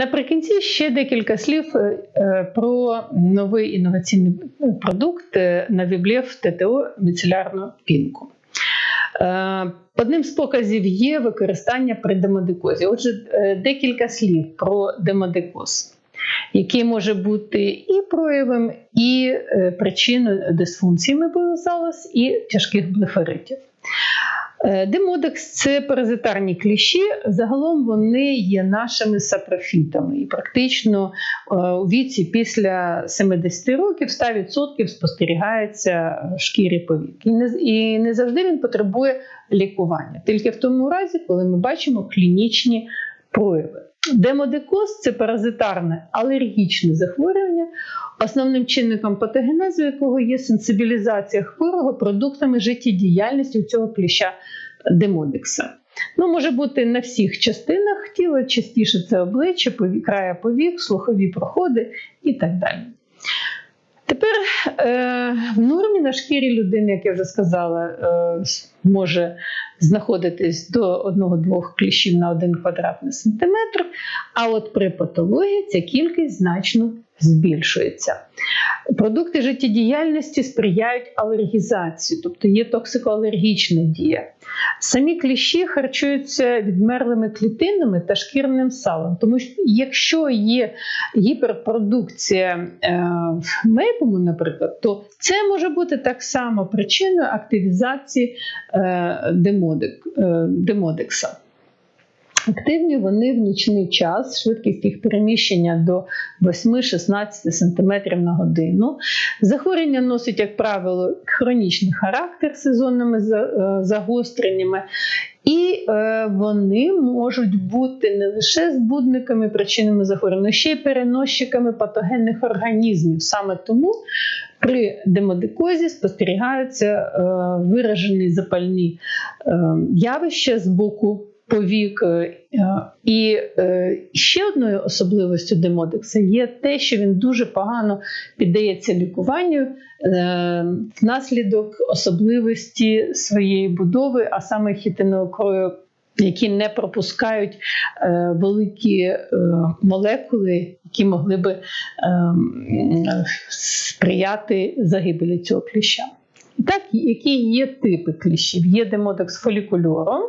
Наприкінці ще декілька слів е, про новий інноваційний продукт Навіблєв ТТО міцелярну пінку. Е, одним з показів є використання при демодикозі. Отже, е, декілька слів про демодикоз, який може бути і проявом, і причиною дисфункції мебових залоз, і тяжких блефаритів. Е, демодекс це паразитарні кліщі. Загалом вони є нашими сапрофітами. І практично е, у віці після 70 років 100% спостерігається шкірі повік. І не, і не завжди він потребує лікування. Тільки в тому разі, коли ми бачимо клінічні прояви. Демодикоз це паразитарне алергічне захворювання, основним чинником патогенезу якого є сенсибілізація хворого продуктами життєдіяльності цього кліща демодикса. Ну, Може бути на всіх частинах тіла, частіше це обличчя, края повік, слухові проходи і так далі. Е, в нормі на шкірі людини, як я вже сказала, е, може знаходитись до 1-2 кліщів на 1 квадратний сантиметр, а от при патології ця кількість значно збільшується. Продукти життєдіяльності сприяють алергізації, тобто є токсикоалергічна дія. Самі кліщі харчуються відмерлими клітинами та шкірним салом. Тому що якщо є гіперпродукція е, мейбуму, наприклад, то це може бути так само причиною активізації е, е, демодекса. Активні вони в нічний час, швидкість їх переміщення до 8-16 см на годину. Захворювання носить, як правило, хронічний характер сезонними е, загостреннями, і е, вони можуть бути не лише збудниками, причинами захворювання, але ще й переносчиками патогенних організмів. Саме тому при демодикозі спостерігаються е, виражені запальні явища з боку повік. Е, і е, ще одною особливостю демодекса є те, що він дуже погано піддається лікуванню е, внаслідок особливості своєї будови, а саме хітинокрою, які не пропускають великі молекули, які могли би сприяти загибелі цього кліща. Так, які є типи кліщів? Є демодекс фолікульором,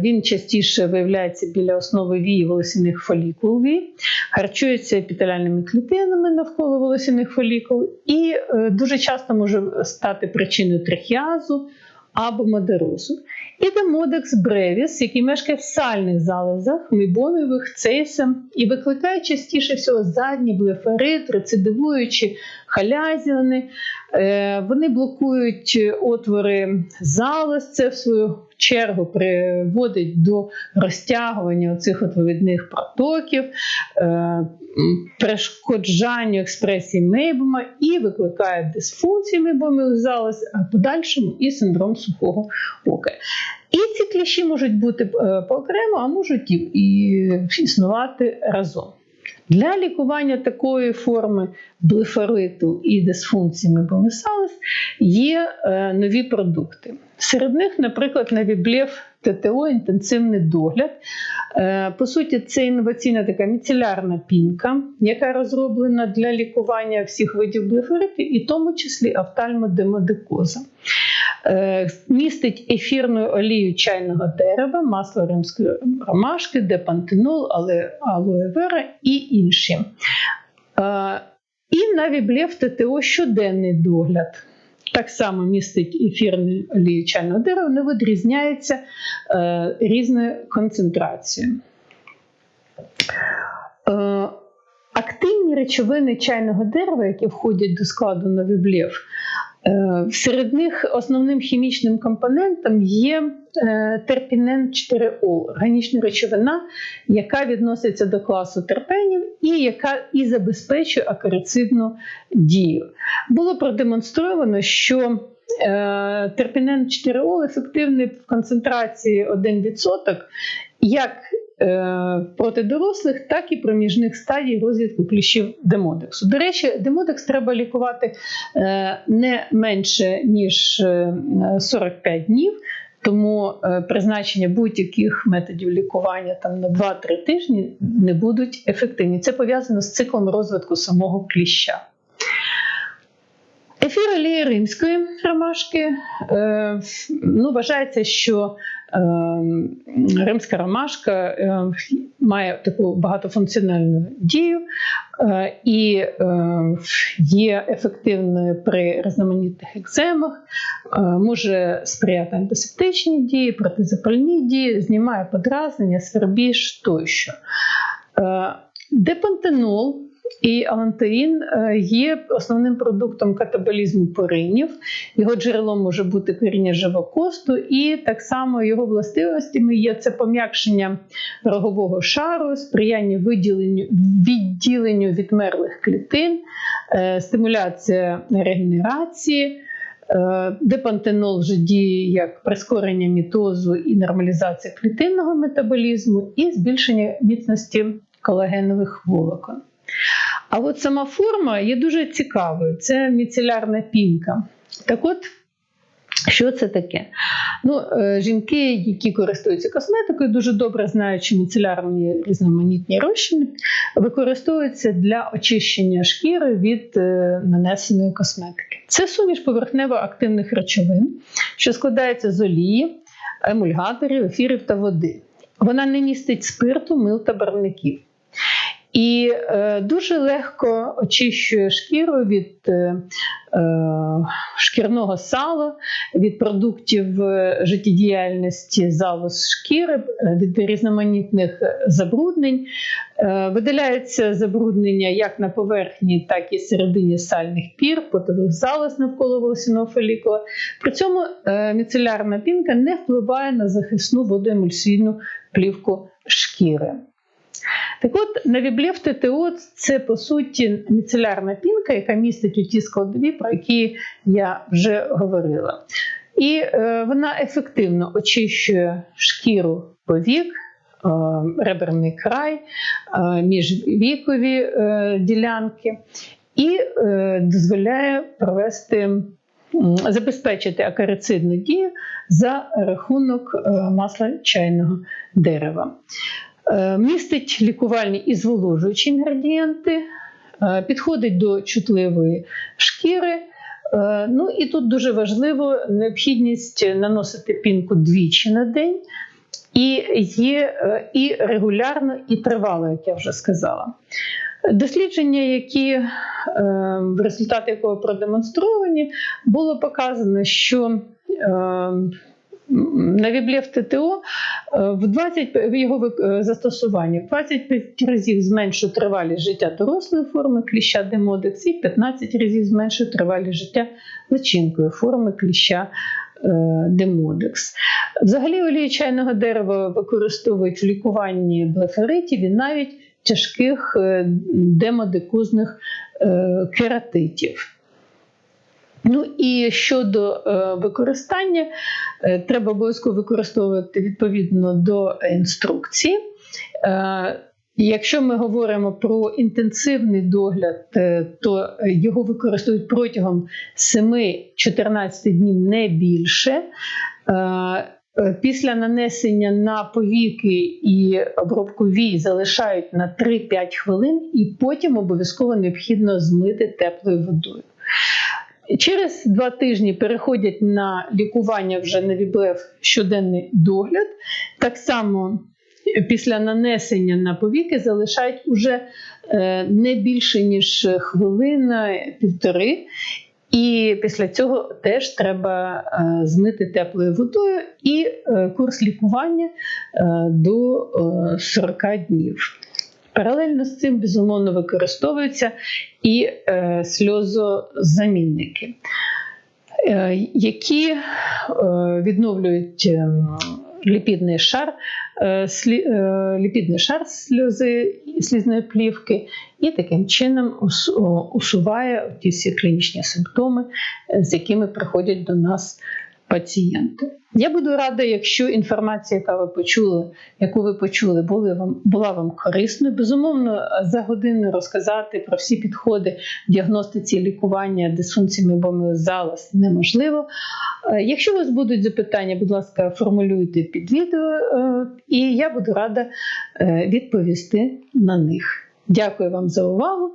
він частіше виявляється біля основи вії волосяних фолікул вій, харчується епітеляльними клітинами навколо волосяних фолікул і е, дуже часто може стати причиною трахіазу або мадерозу. І демодекс бревіс, який мешкає в сальних залозах, мейбомівих, цейсам і викликає частіше всього задні блефарит, рецидивуючи халязіни. Е, вони блокують отвори залоз, це в свою чергу приводить до розтягування цих отвовідних протоків, е, перешкоджання експресії мейбома і викликає дисфункції мейбомих залоз, а в подальшому і синдром сухого ока. І ці кліщі можуть бути е, поокремо, а можуть і існувати разом. Для лікування такої форми блефариту і дисфункції мебомисалис є е, нові продукти. Серед них, наприклад, Навіблєв ТТО інтенсивний догляд. Е, по суті, це інноваційна така міцелярна пінка, яка розроблена для лікування всіх видів блефариту, і в тому числі офтальмодемодикоза. Е, містить ефірну олію чайного дерева, масло римської ромашки, депантенол, алоевера і інші. Е, і навіблєв ТТО щоденний догляд. Так само містить ефірну олію чайного дерева, не відрізняється е, різною концентрацією. Активні речовини чайного дерева, які входять до складу новіблєв, Е, серед них основним хімічним компонентом є е, терпінен 4Ол, органічна речовина, яка відноситься до класу терпенів і яка і забезпечує акарицидну дію. Було продемонстровано, що е, терпінен 4Ол ефективний в концентрації 1%, як Е, проти дорослих, так і проміжних стадій розвитку кліщів демодексу. До речі, демодекс треба лікувати е, не менше ніж 45 е, днів. тому призначення будь-яких методів лікування там на 2-3 тижні не будуть ефективні. Це пов'язано з циклом розвитку самого кліща. Ефір олії римської ромашки ну, вважається, що Ем, римська ромашка ем, має таку багатофункціональну дію е, і є ефективною при різноманітних екземах, е, може сприяти антисептичній дії, протизапальній дії, знімає подразнення, свербіж тощо. Е, депантенол і алантеїн е, є основним продуктом катаболізму поринів. Його джерелом може бути коріння живокосту, і так само його властивостями є це пом'якшення рогового шару, сприяння виділенню відділенню відмерлих клітин, е, стимуляція регенерації. Е, депантенол вже діє як прискорення мітозу і нормалізація клітинного метаболізму, і збільшення міцності колагенових волокон. А от сама форма є дуже цікавою. Це міцелярна пінка. Так от, що це таке? Ну, е, Жінки, які користуються косметикою, дуже добре знаючи міцелярні різноманітні розчини, використовуються для очищення шкіри від е, нанесеної косметики. Це суміш поверхнево активних речовин, що складається з олії, емульгаторів, ефірів та води. Вона не містить спирту, мил та барвників. І е, дуже легко очищує шкіру від е, е, шкірного сала, від продуктів е, життєдіяльності залоз шкіри, е, від різноманітних забруднень. Е, видаляється забруднення як на поверхні, так і середині сальних пір, потових залоз навколо волосяного фолікула. При цьому е, міцелярна пінка не впливає на захисну водоемульсійну плівку шкіри. Так от, навіблєв ТТО це по суті міцелярна пінка, яка містить у ті складові, про які я вже говорила. І е, вона ефективно очищує шкіру повік, е, реберний край, е, міжвікові е, ділянки і е, дозволяє провести. Забезпечити акарицидну дію за рахунок е, масла чайного дерева. Е, містить лікувальні і зволожуючі інгредієнти, е, підходить до чутливої шкіри. Е, ну і тут дуже важливо необхідність наносити пінку двічі на день, і є і регулярно, і тривало, як я вже сказала. Дослідження, які в результаті якого продемонстровані, було показано, що Навіблєв ТТО е, в 20 в його е, застосуванні в 25 разів зменшує тривалість життя дорослої форми кліща демодекс і 15 разів зменшує тривалість життя личинкої форми кліща е, демодекс. Взагалі олії чайного дерева використовують в лікуванні блеферитів і навіть тяжких демодекузних кератитів. Ну і щодо е, використання, е, треба обов'язково використовувати відповідно до інструкції. Е, якщо ми говоримо про інтенсивний догляд, то його використовують протягом 7-14 днів не більше. Після нанесення на повіки і обробку вій залишають на 3-5 хвилин, і потім обов'язково необхідно змити теплою водою. Через два тижні переходять на лікування вже на віблев щоденний догляд. Так само після нанесення на повіки залишають уже е, не більше, ніж хвилина, півтори. І після цього теж треба е, змити теплою водою і е, курс лікування до 40 днів. Паралельно з цим, безумовно, використовуються і е, сльозозамінники, е, які е, відновлюють е, ліпідний шар, е, слі, е, ліпідний шар сльози слізної плівки, і таким чином усуває ті всі клінічні симптоми, з якими приходять до нас пацієнти. Я буду рада, якщо інформація, яка ви почули, яку ви почули, були вам була вам корисною. Безумовно, за годину розказати про всі підходи діагностиці лікування дисфункції міобоми залоз неможливо. Е, Якщо у вас будуть запитання, будь ласка, формулюйте під відео, е, і я буду рада е, відповісти на них. Дякую вам за увагу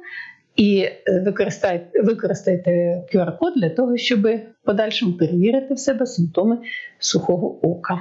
і е, використайте, використайте QR-код для того, щоб подальшому перевірити в себе симптоми сухого ока.